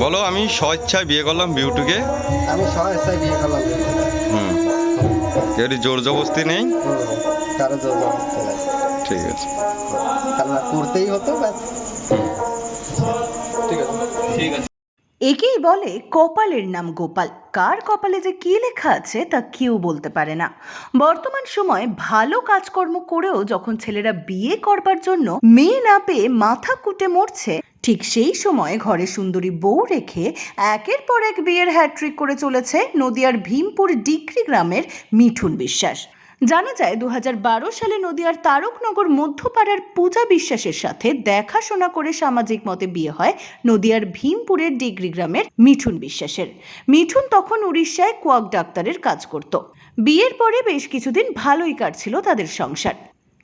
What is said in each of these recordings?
বলো আমি স্বেচ্ছায় বিয়ে করলাম বিউটুকে। আমি স্বেচ্ছায় বিয়ে করলাম। হুম। এর জোর জবরদস্তি নেই? কারও জোর জবরদস্তি নেই। ঠিক আছে। কারণ করতেই হতো ব্যাস। একেই বলে কপালের নাম গোপাল। কার কপালে যে কী লেখা আছে তা কেউ বলতে পারে না। বর্তমান সময়ে ভালো কাজকর্ম করেও যখন ছেলেরা বিয়ে করবার জন্য মেয়ে না পেয়ে মাথা কুটে মরছে, ঠিক সেই সময় ঘরে সুন্দরী বউ রেখে একের পর এক বিয়ের হ্যাট্রিক করে চলেছে নদিয়ার ভীমপুর ডিক্রি গ্রামের মিঠুন বিশ্বাস। জানা যায় দু হাজার বারো সালে নদিয়ার তারকনগর মধ্যপাড়ার পূজা বিশ্বাসের সাথে দেখাশোনা করে সামাজিক মতে বিয়ে হয় নদিয়ার ভীমপুরের ডিগ্রি গ্রামের মিঠুন বিশ্বাসের। মিঠুন তখন উড়িষ্যায় কোয়াক ডাক্তারের কাজ করত। বিয়ের পরে বেশ কিছুদিন ভালোই কাটছিল তাদের সংসার।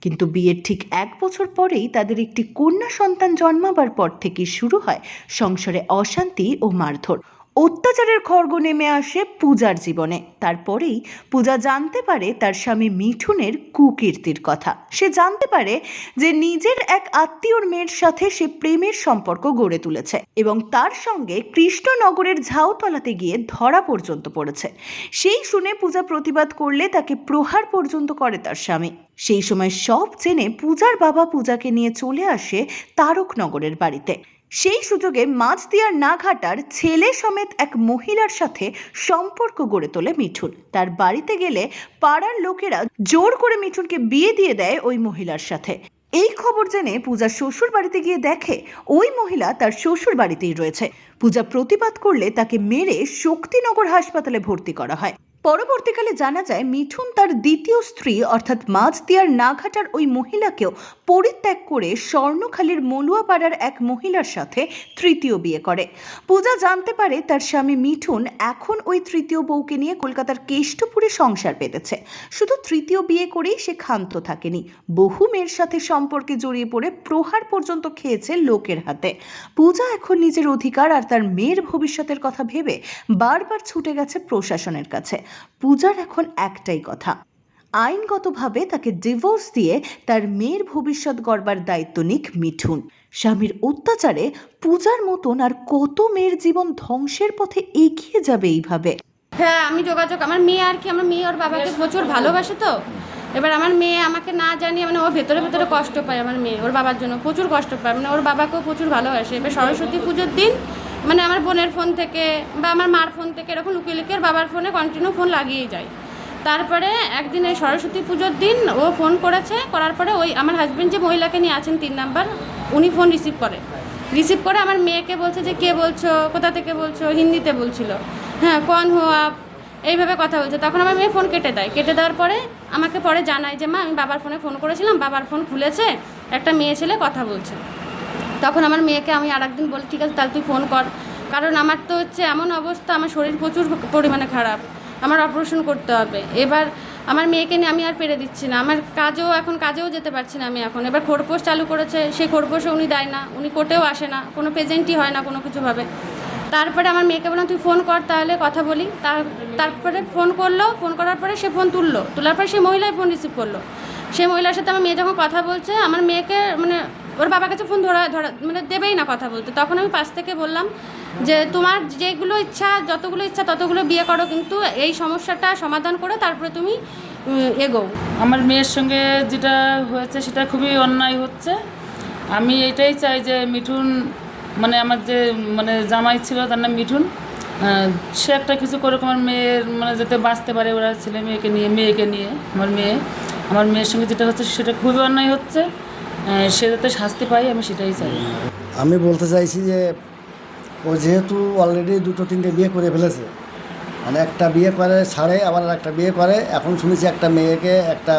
কিন্তু বিয়ের ঠিক এক বছর পরেই তাদের একটি কন্যা সন্তান জন্মাবার পর থেকে শুরু হয় সংসারে অশান্তি ও মারধর। অত্যাচারের খড়গ নেমে আসে পূজার জীবনে। তারপরেই পূজা জানতে পারে তার স্বামী মিঠুনের কুকীর্তির কথা। সে জানতে পারে যে নিজের এক আত্মীয়র মেয়ের সাথে সে প্রেমের সম্পর্ক গড়ে তুলেছে এবং তার সঙ্গে কৃষ্ণনগরের ঝাউতলাতে গিয়ে ধরা পর্যন্ত পড়েছে। সেই শুনে পূজা প্রতিবাদ করলে তাকে প্রহার পর্যন্ত করে তার স্বামী। সেই সময় সব জেনে পূজার বাবা পূজাকে নিয়ে চলে আসে তারকনগরের বাড়িতে। সেই সুযোগে মাছদিয়ার নাঘাটার ছেলে সমেত এক মহিলার সাথে সম্পর্ক গড়ে তোলে মিঠুন। তার বাড়িতে গেলে পাড়ার লোকেরা জোর করে মিঠুনকে বিয়ে দিয়ে দেয় ওই মহিলার সাথে। এই খবর জেনে পূজা শ্বশুর বাড়িতে গিয়ে দেখে, ওই মহিলা তার শ্বশুর বাড়িতেই রয়েছে। পূজা প্রতিবাদ করলে তাকে মেরে শক্তিনগর হাসপাতালে ভর্তি করা হয়। পরবর্তীকালে জানা যায়, মিঠুন তার দ্বিতীয় স্ত্রী, অর্থাৎ মাঝদিয়ার নাঘাটার ওই মহিলাকেও পরিত্যাগ করে স্বর্ণখালীর মলুয়াপাড়ার এক মহিলার সাথে তৃতীয় বিয়ে করে। পূজা জানতে পারে তার স্বামী মিঠুন এখন ওই তৃতীয় বউকে নিয়ে কলকাতার কেষ্টপুরে সংসার পেতেছে। শুধু তৃতীয় বিয়ে করেই সে ক্ষান্ত থাকেনি। বহু মেয়ের সাথে সম্পর্কে জড়িয়ে পড়ে প্রহার পর্যন্ত খেয়েছে লোকের হাতে। পূজা এখন নিজের অধিকার আর তার মেয়ের ভবিষ্যতের কথা ভেবে বারবার ছুটে গেছে প্রশাসনের কাছে। পূজার এখন একটাই কথা। আইনগতভাবে তাকে ডিভোর্স দিয়ে তার মেয়ের ভবিষ্যৎ গড়বার দায়িত্ব নিক মিঠুন। স্বামীর অত্যাচারে পূজার মতন আর কত মেয়ের জীবন ধ্বংসের পথে এগিয়ে যাবে এইভাবে? হ্যাঁ আমি যোগাযোগ, আমার মেয়ে আর কি, আমার মেয়ে ওর বাবাকে প্রচুর ভালোবাসে তো। এবার আমার মেয়ে আমাকে না জানিয়ে মানে ও ভেতরে ভেতরে কষ্ট পায় আমার মেয়ে, ওর বাবার জন্য প্রচুর কষ্ট পায়। মানে ওর বাবাকেও প্রচুর ভালোবাসে। এবার সরস্বতী পুজোর দিন মানে আমার বোনের ফোন থেকে বা আমার মার ফোন থেকে এরকম লুকিয়ে লুকিয়ে বাবার ফোনে কন্টিনিউ ফোন লাগিয়েই যায়। তারপরে একদিন এই সরস্বতী পুজোর দিন ও ফোন করেছে, করার পরে ওই আমার হাজব্যান্ড যে মহিলাকে নিয়ে আছেন তিন নাম্বার উনি ফোন রিসিভ করে। রিসিভ করে আমার মেয়েকে বলছে যে, কে বলছো? কোথা থেকে বলছো? হিন্দিতে বলছিল। হ্যাঁ কন হো আপ? এইভাবে কথা বলছে। তখন আমার মেয়ে ফোন কেটে দেয়। কেটে দেওয়ার পরে আমাকে পরে জানায় যে, মা, আমি বাবার ফোনে ফোন করেছিলাম, বাবার ফোন খুলেছে, একটা মেয়ে ছেলে কথা বলছে। তখন আমার মেয়েকে আমি আর একদিন বলি, ঠিক আছে, তাহলে তুই ফোন কর। কারণ আমার তো হচ্ছে এমন অবস্থা, আমার শরীর প্রচুর পরিমাণে খারাপ। আমার অপারেশন করতে হবে। এবার আমার মেয়েকে নিয়ে আমি আর পেরে দিচ্ছি না। আমার কাজেও এখন, কাজেও যেতে পারছি না আমি এখন। এবার খোরপোশ চালু করেছে, সেই খোরপোশে উনি দেয় না। উনি কোর্টেও আসে না। কোনো প্রেজেন্টই হয় না কোনো কিছুভাবে তারপরে আমার মেয়েকে বললাম, তুই ফোন কর তাহলে কথা বলি। তার, তারপরে ফোন করল ফোন করার পরে সে ফোন তুললো। তোলার পরে সেই মহিলাই ফোন রিসিভ করল। সেই মহিলার সাথে আমার মেয়ে যখন কথা বলছে, আমার মেয়েকে মানে ওর বাবার কাছে ফোন ধরা ধরা মানে দেবেই না কথা বলতে। তখন আমি পাশ থেকে বললাম যে, তোমার যেগুলো ইচ্ছা, যতগুলো ইচ্ছা, ততগুলো বিয়ে করো, কিন্তু এই সমস্যাটা সমাধান করে তারপরে তুমি এগো আমার মেয়ের সঙ্গে যেটা হয়েছে, সেটা খুবই অন্যায় হচ্ছে। আমি এটাই চাই যে, মিঠুন মানে আমার যে মানে জামাই ছিল, তার নাম মিঠুন সে একটা কিছু করে আমার মেয়ের মানে যাতে বাঁচতে পারে ওরা ছেলে মেয়েকে নিয়ে মেয়েকে নিয়ে, আমার মেয়ে। আমার মেয়ের সঙ্গে যেটা হচ্ছে, সেটা খুবই অন্যায় হচ্ছে। সে যাতে শাস্তি পায় আমি সেটাই চাই। আমি বলতে চাইছি যে ও যেহেতু অলরেডি দুটো তিনটে বিয়ে করে ফেলেছে মানে একটা বিয়ে করে ছাড়ে আবার আর একটা বিয়ে করে এখন শুনেছি একটা মেয়েকে একটা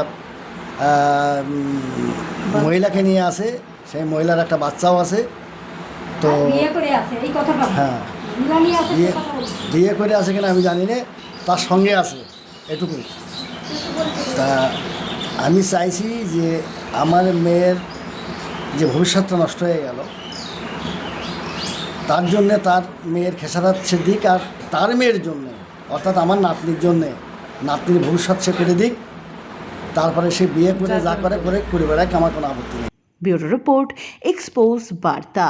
মহিলাকে নিয়ে আসে সেই মহিলার একটা বাচ্চাও আছে তো হ্যাঁ। বিয়ে বিয়ে করে আসে কিনা আমি জানি না তার সঙ্গে আছে এটুকুই তা আমি চাইছি যে আমার মেয়ের যে ভবিষ্যৎটা নষ্ট হয়ে গেল তার জন্যে তার মেয়ের খেসারাত সে দিক আর তার মেয়ের জন্যে অর্থাৎ আমার নাতনির জন্যে নাতনির ভবিষ্যৎ সে করে দিক তারপরে সে বিয়ে করে যা করে করে করে বেড়ায় আমার কোনো আপত্তি নেই। ব্যুরো রিপোর্ট এক্সপোজ বার্তা।